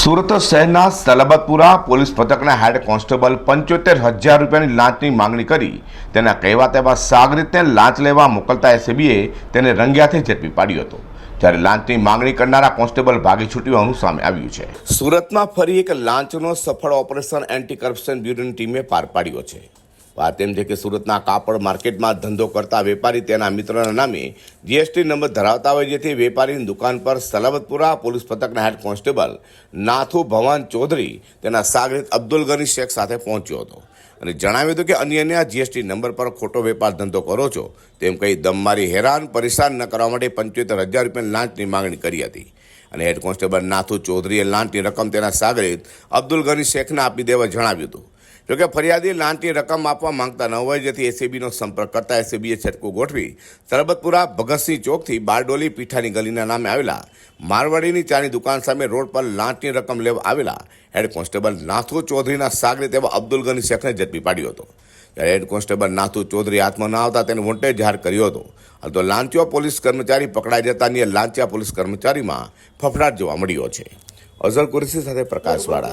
સુરત શહેરના સલાબતપુરા પોલીસ પથકના head constable પંચોતેર હજાર રૂપિયાની લાંચની માંગણી કરી તેના કહેવા તેવા સાગરીતને લાંચ લેવા મોકલતા એસીબીએ તેને રંગ્યાથી ઝડપી પાડ્યો હતો. જ્યારે લાંચની માંગણી કરનારા કોન્સ્ટેબલ ભાગી છૂટ્યું સામે આવ્યું છે. સુરતમાં ફરી એક લાંચનો સફળ ઓપરેશન એન્ટી કરપ્શન બ્યુરોની ટીમે પાર પાડ્યો છે. વાત એમ છે કે સુરતના કાપડ માર્કેટમાં ધંધો કરતા વેપારી તેના મિત્રના નામે જીએસટી નંબર ધરાવતા હોય, જેથી વેપારીની દુકાન પર સલાબતપુરા પોલીસ પથકના હેડ કોન્સ્ટેબલ નાથુ ભવાન ચૌધરી તેના સાગરિત અબ્દુલ ગની શેખ સાથે પહોંચ્યો હતો. અને જણાવ્યું હતું કે અન્યને આ જીએસટી નંબર પર ખોટો વેપાર ધંધો કરો છો, તેમ કહી દમ મારી હેરાન પરેશાન ન કરવા માટે પંચોતેર હજાર રૂપિયાની લાંચની માંગણી કરી હતી. અને હેડ કોન્સ્ટેબલ નાથુ ચૌધરીએ લાંચની રકમ તેના સાગરિત અબ્દુલ ગની શેખને આપી દેવા જણાવ્યું હતું. જોકે ફરિયાદી લાંચની રકમ આપવા માંગતા ન હોય, જેથી એસીબીનો સંપર્ક કરતા એસીબીએ છટકું ગોઠવી સરબતપુરા ભગતસિંહ ચોકથી બારડોલી પીઠાની ગલીના નામે આવેલા મારવાડીની ચાની દુકાન સામે રોડ પર લાંચની રકમ લેવા આવેલા હેડ કોન્સ્ટેબલ નાથુ ચૌધરીના સાગરે તેવા અબ્દુલ ગની શેખને ઝડપી પાડ્યો હતો. ત્યારે હેડ કોન્સ્ટેબલ નાથુ ચૌધરી હાથમાં ન આવતા તેને મોટે જાહેર કર્યો હતો. હાલ તો લાંચિયો પોલીસ કર્મચારી પકડાઈ જતા અન્ય લાંચિયા પોલીસ કર્મચારીમાં ફફડાટ જોવા મળ્યો છે. અઝર કુરેશી સાથે પ્રકાશવાળા